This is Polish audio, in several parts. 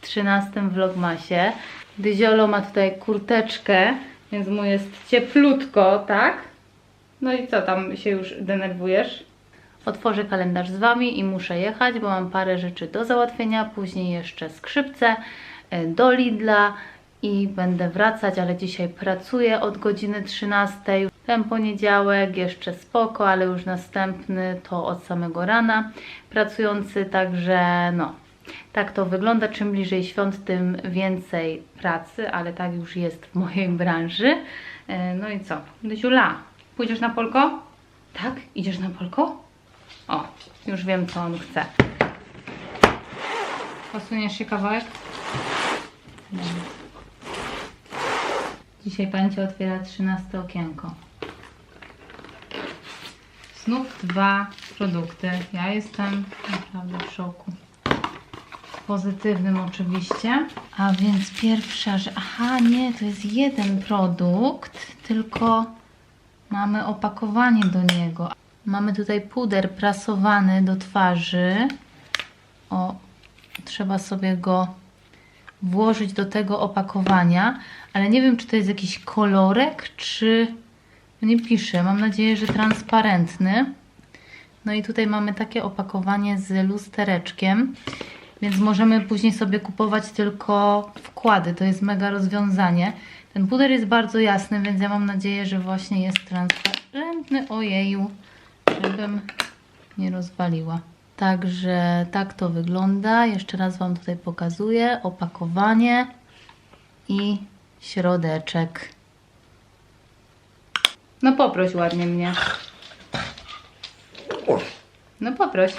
13 vlogmasie. Dyziolo ma tutaj kurteczkę, więc mu jest cieplutko, tak? No i co tam się już denerwujesz? Otworzę kalendarz z Wami i muszę jechać, bo mam parę rzeczy do załatwienia. Później jeszcze skrzypce e, do Lidla i będę wracać, ale dzisiaj pracuję od godziny 13. Ten poniedziałek jeszcze spoko, ale już następny to od samego rana pracujący, także no. Tak to wygląda. Czym bliżej świąt, tym więcej pracy, ale tak już jest w mojej branży. E, No i co? Dyziula, pójdziesz na polko? Tak? Idziesz na polko? O, już wiem co on chce. Posuniesz się kawałek? Dzisiaj pani Ci otwiera 13 okienko. Znów dwa produkty. Ja jestem naprawdę w szoku. Pozytywnym oczywiście. A więc pierwsza rzecz. Aha, nie, to jest jeden produkt, tylko mamy opakowanie do niego. Mamy tutaj puder prasowany do twarzy. O, trzeba sobie go włożyć do tego opakowania, ale nie wiem, czy to jest jakiś kolorek, czy nie pisze. Mam nadzieję, że transparentny. No i tutaj mamy takie opakowanie z lustereczkiem, więc możemy później sobie kupować tylko wkłady. To jest mega rozwiązanie. Ten puder jest bardzo jasny, więc ja mam nadzieję, że właśnie jest transparentny. Ojeju, żebym nie rozwaliła. Także tak to wygląda. Jeszcze raz Wam tutaj pokazuję opakowanie i środeczek. No poproś ładnie mnie. No poproś.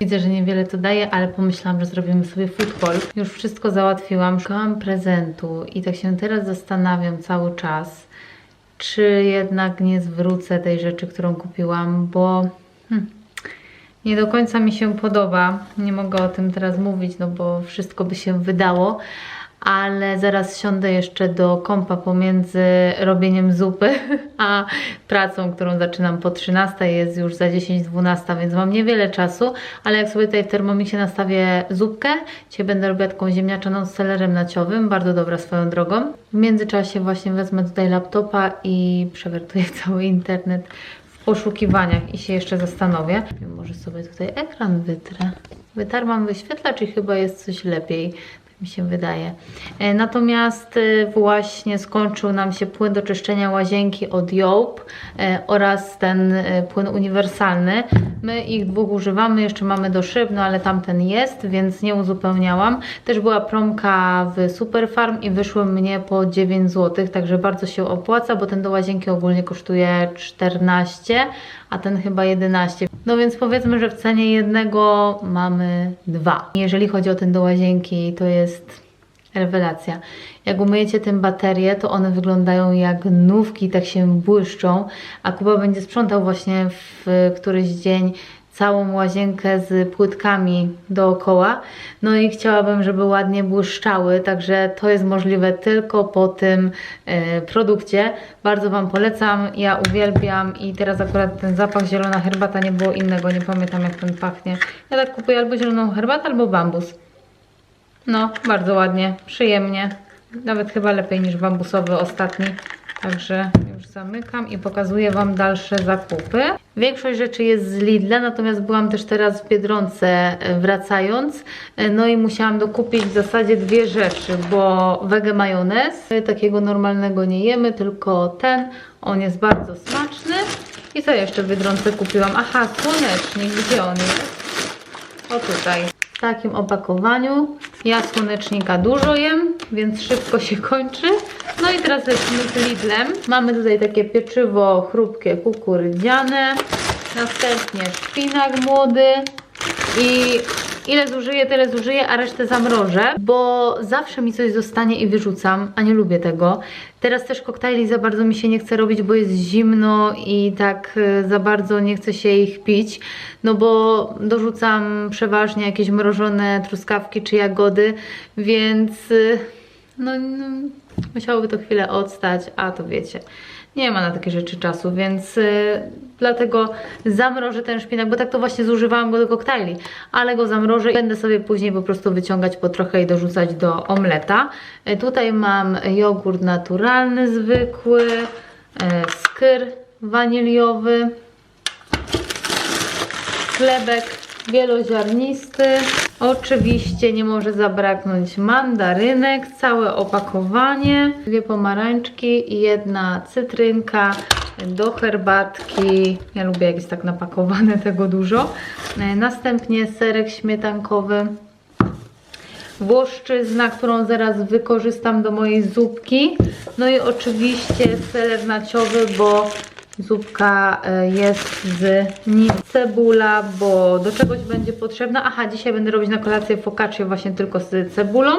Widzę, że niewiele to daje, ale pomyślałam, że zrobimy sobie haul. Już wszystko załatwiłam, szukałam prezentu i tak się teraz zastanawiam cały czas, czy jednak nie zwrócę tej rzeczy, którą kupiłam, bo hmm, nie do końca mi się podoba. Nie mogę o tym teraz mówić, no bo wszystko by się wydało. Ale zaraz siądę jeszcze do kąpa pomiędzy robieniem zupy a pracą, którą zaczynam po 13, jest już za 10-12, więc mam niewiele czasu, ale jak sobie tutaj w Thermomixie nastawię zupkę, dzisiaj będę robiła taką ziemniaczaną z selerem naciowym, bardzo dobra swoją drogą. W międzyczasie właśnie wezmę tutaj laptopa i przewertuję cały internet w poszukiwaniach i się jeszcze zastanowię. Może sobie tutaj ekran wytrę. Wytarłam wyświetlacz i chyba jest coś lepiej mi się wydaje. E, Natomiast e, właśnie skończył nam się płyn do czyszczenia łazienki od Job e, oraz ten płyn uniwersalny. My ich dwóch używamy, jeszcze mamy do szyb, no ale tamten jest, więc nie uzupełniałam. Też była promka w Superfarm i wyszły mnie po 9 zł, także bardzo się opłaca, bo ten do łazienki ogólnie kosztuje 14, a ten chyba 11. No więc powiedzmy, że w cenie jednego mamy dwa. Jeżeli chodzi o ten do łazienki, to jest rewelacja. Jak umyjecie tym baterię, to one wyglądają jak nówki, tak się błyszczą, a Kuba będzie sprzątał właśnie w któryś dzień całą łazienkę z płytkami dookoła. No i chciałabym, żeby ładnie błyszczały, także to jest możliwe tylko po tym e, produkcie. Bardzo Wam polecam, ja uwielbiam i teraz akurat ten zapach zielona herbata nie było innego, nie pamiętam jak ten pachnie. Ja tak kupuję albo zieloną herbatę, albo bambus. No, bardzo ładnie, przyjemnie. Nawet chyba lepiej niż bambusowy ostatni. Także już zamykam i pokazuję Wam dalsze zakupy. Większość rzeczy jest z Lidla, natomiast byłam też teraz w Biedronce e, wracając, e, no i musiałam dokupić w zasadzie dwie rzeczy, bo wege majonez, e, takiego normalnego nie jemy, tylko ten, on jest bardzo smaczny. I co jeszcze w Biedronce kupiłam? Aha, słonecznik, gdzie on jest? O tutaj. W takim opakowaniu. Ja słonecznika dużo jem, więc szybko się kończy. No i teraz lecimy z Lidlem. Mamy tutaj takie pieczywo chrupkie kukurydziane. Następnie szpinak młody. I ile zużyję, tyle zużyję, a resztę zamrożę, bo zawsze mi coś zostanie i wyrzucam, a nie lubię tego. Teraz też koktajli za bardzo mi się nie chce robić, bo jest zimno i tak y, za bardzo nie chce się ich pić, no bo dorzucam przeważnie jakieś mrożone truskawki czy jagody, więc y, no, no musiałoby to chwilę odstać, a to wiecie. Nie ma na takie rzeczy czasu, więc y, dlatego zamrożę ten szpinak, bo tak to właśnie zużywałam go do koktajli, ale go zamrożę i będę sobie później po prostu wyciągać po trochę i dorzucać do omleta. Y, tutaj mam jogurt naturalny, zwykły, y, skyr waniliowy, chlebek wieloziarnisty. Oczywiście nie może zabraknąć mandarynek, całe opakowanie, dwie pomarańczki i jedna cytrynka do herbatki. Ja lubię jak jest tak napakowane tego dużo. Następnie serek śmietankowy. Włoszczyzna, którą zaraz wykorzystam do mojej zupki. No i oczywiście seler naciowy, bo zupka e, jest z. Cebula, bo do czegoś będzie potrzebna. Aha, dzisiaj będę robić na kolację focaccia właśnie tylko z cebulą,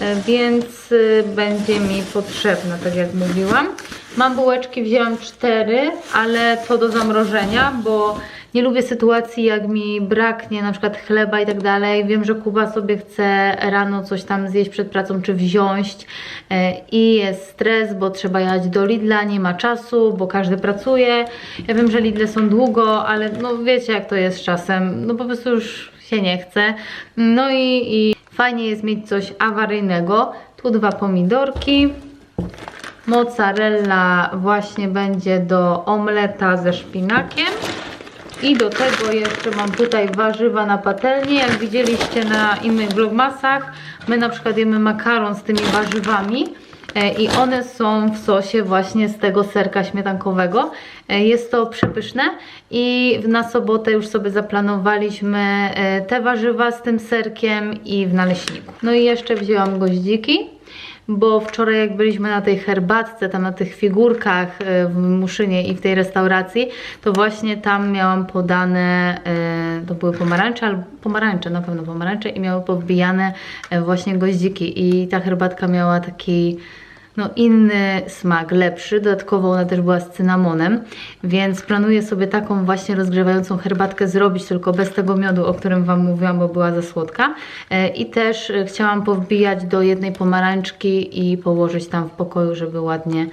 e, więc e, będzie mi potrzebna, tak jak mówiłam. Mam bułeczki, wzięłam cztery, ale to do zamrożenia, bo nie lubię sytuacji, jak mi braknie na przykład chleba i tak dalej. Wiem, że Kuba sobie chce rano coś tam zjeść przed pracą, czy wziąć e, i jest stres, bo trzeba jechać do Lidla, nie ma czasu, bo każdy pracuje. Ja wiem, że Lidle są długo, ale no wiecie jak to jest czasem, no po prostu już się nie chce. No i, i fajnie jest mieć coś awaryjnego. Tu dwa pomidorki. Mozzarella właśnie będzie do omleta ze szpinakiem. I do tego jeszcze mam tutaj warzywa na patelni. Jak widzieliście na innych vlogmasach, my na przykład jemy makaron z tymi warzywami. e, I one są w sosie właśnie z tego serka śmietankowego. E, Jest to przepyszne i na sobotę już sobie zaplanowaliśmy e, te warzywa z tym serkiem i w naleśniku. No i jeszcze wzięłam goździki bo wczoraj jak byliśmy na tej herbatce, tam na tych figurkach e, w Muszynie i w tej restauracji, to właśnie tam miałam podane, e, to były pomarańcze, albo pomarańcze, na pewno pomarańcze i miały powbijane e, właśnie goździki. I ta herbatka miała taki no inny smak, lepszy. Dodatkowo ona też była z cynamonem, więc planuję sobie taką właśnie rozgrzewającą herbatkę zrobić, tylko bez tego miodu, o którym Wam mówiłam, bo była za słodka. E, I też e, chciałam powbijać do jednej pomarańczki i położyć tam w pokoju, żeby ładnie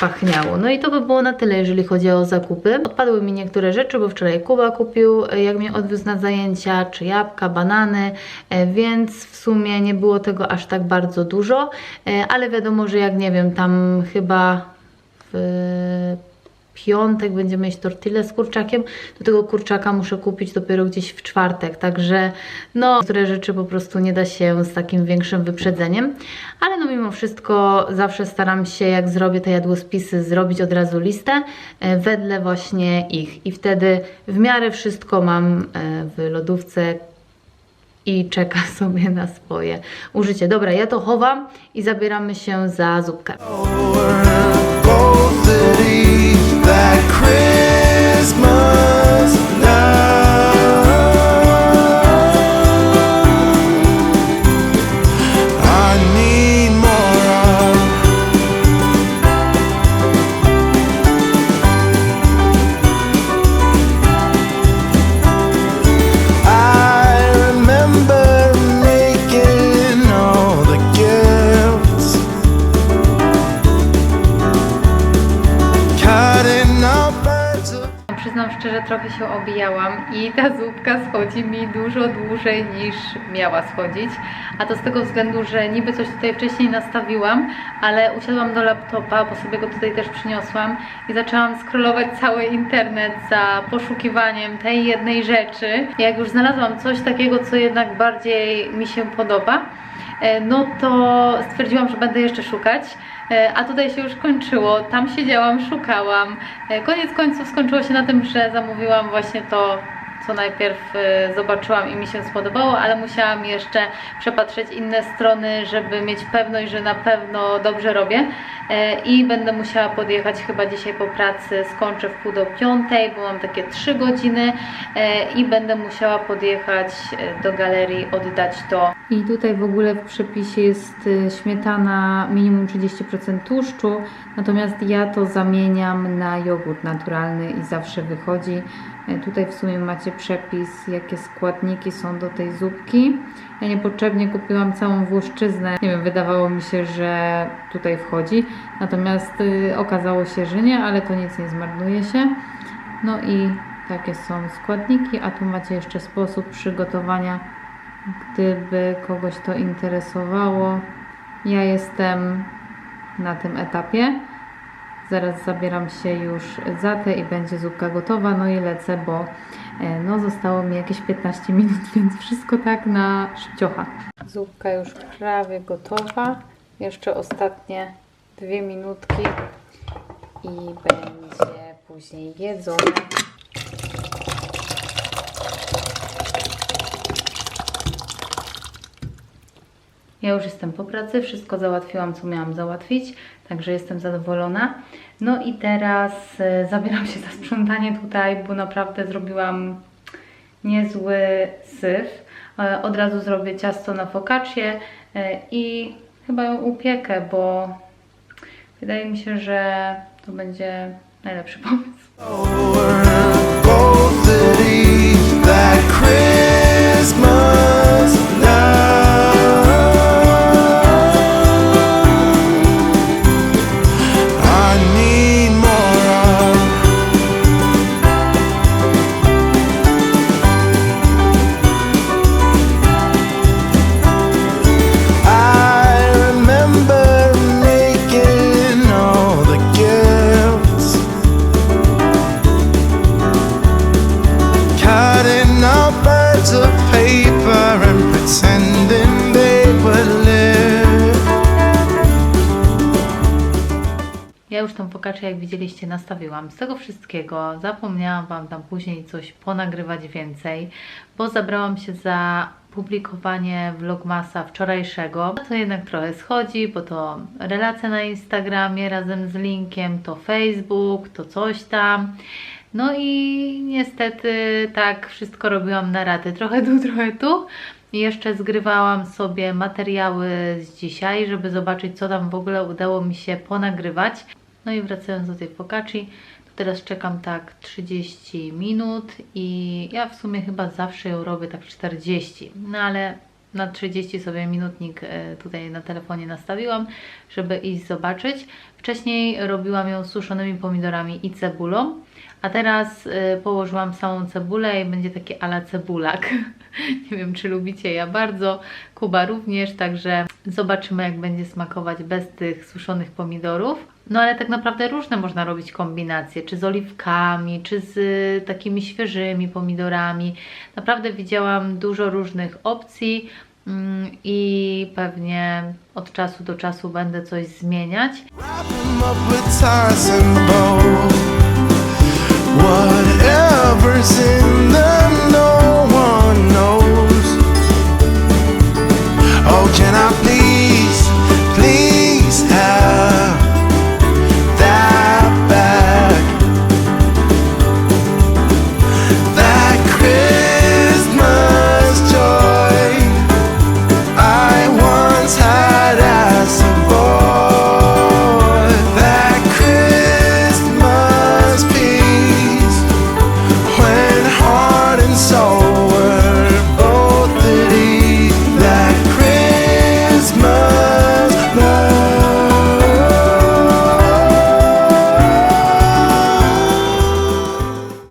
pachniało. No i to by było na tyle, jeżeli chodzi o zakupy. Odpadły mi niektóre rzeczy, bo wczoraj Kuba kupił, e, jak mnie odwiózł na zajęcia, czy jabłka, banany, więc w sumie nie było tego aż tak bardzo dużo, ale wiadomo, że jak nie wiem, tam chyba w piątek będziemy mieć tortillę z kurczakiem, do tego kurczaka muszę kupić dopiero gdzieś w czwartek, także no, niektóre rzeczy po prostu nie da się z takim większym wyprzedzeniem, ale no mimo wszystko zawsze staram się, jak zrobię te jadłospisy, zrobić od razu listę e, wedle właśnie ich. I wtedy w miarę wszystko mam e, w lodówce, i czeka sobie na swoje użycie. Dobra, ja to chowam i zabieramy się za zupkę. Gold i ta zupka schodzi mi dużo dłużej niż miała schodzić. A to z tego względu, że niby coś tutaj wcześniej nastawiłam, ale usiadłam do laptopa, bo sobie go tutaj też przyniosłam i zaczęłam scrollować cały internet za poszukiwaniem tej jednej rzeczy. Jak już znalazłam coś takiego, co jednak bardziej mi się podoba, no to stwierdziłam, że będę jeszcze szukać. E, A tutaj się już kończyło. Tam siedziałam, szukałam. E, Koniec końców skończyło się na tym, że zamówiłam właśnie to, co najpierw e, zobaczyłam i mi się spodobało, ale musiałam jeszcze przepatrzeć inne strony, żeby mieć pewność, że na pewno dobrze robię. E, I będę musiała podjechać chyba dzisiaj po pracy, skończę w pół do piątej, bo mam takie 3 godziny e, i będę musiała podjechać e, do galerii, oddać to. I tutaj w ogóle w przepisie jest śmietana minimum 30% tłuszczu, natomiast ja to zamieniam na jogurt naturalny i zawsze wychodzi. Tutaj w sumie macie przepis, jakie składniki są do tej zupki. Ja niepotrzebnie kupiłam całą włoszczyznę. Nie wiem, wydawało mi się, że tutaj wchodzi. Natomiast y, okazało się, że nie, ale to nic nie zmarnuje się. No i takie są składniki, a tu macie jeszcze sposób przygotowania, gdyby kogoś to interesowało. Ja jestem na tym etapie. Zaraz zabieram się już za te i będzie zupka gotowa. No i lecę, bo no, zostało mi jakieś 15 minut, więc wszystko tak na szybciocha. Zupka już prawie gotowa. Jeszcze ostatnie dwie minutki i będzie później jedzone. Ja już jestem po pracy, wszystko załatwiłam, co miałam załatwić, także jestem zadowolona. No i teraz e, zabieram się za sprzątanie tutaj, bo naprawdę zrobiłam niezły syf. E, Od razu zrobię ciasto na focaccię e, i chyba ją upiekę, bo wydaje mi się, że to będzie najlepszy pomysł. Focaccię, jak widzieliście, nastawiłam. Z tego wszystkiego zapomniałam Wam tam później coś ponagrywać więcej, bo zabrałam się za publikowanie vlogmasa wczorajszego. To jednak trochę schodzi, bo to relacja na Instagramie razem z linkiem, to Facebook, to coś tam. No i niestety tak wszystko robiłam na raty. Trochę tu, trochę tu. I jeszcze zgrywałam sobie materiały z dzisiaj, żeby zobaczyć, co tam w ogóle udało mi się ponagrywać. No i wracając do tej focacci, to teraz czekam tak 30 minut i ja w sumie chyba zawsze ją robię tak 40, no ale na 30 sobie minutnik e, tutaj na telefonie nastawiłam, żeby iść zobaczyć. Wcześniej robiłam ją suszonymi pomidorami i cebulą, a teraz e, położyłam samą cebulę i będzie taki ala cebulak. Nie wiem, czy lubicie, ja bardzo, Kuba również, także zobaczymy, jak będzie smakować bez tych suszonych pomidorów. No ale tak naprawdę różne można robić kombinacje, czy z oliwkami, czy z y, takimi świeżymi pomidorami. Naprawdę widziałam dużo różnych opcji mm, i pewnie od czasu do czasu będę coś zmieniać. Whatever's in the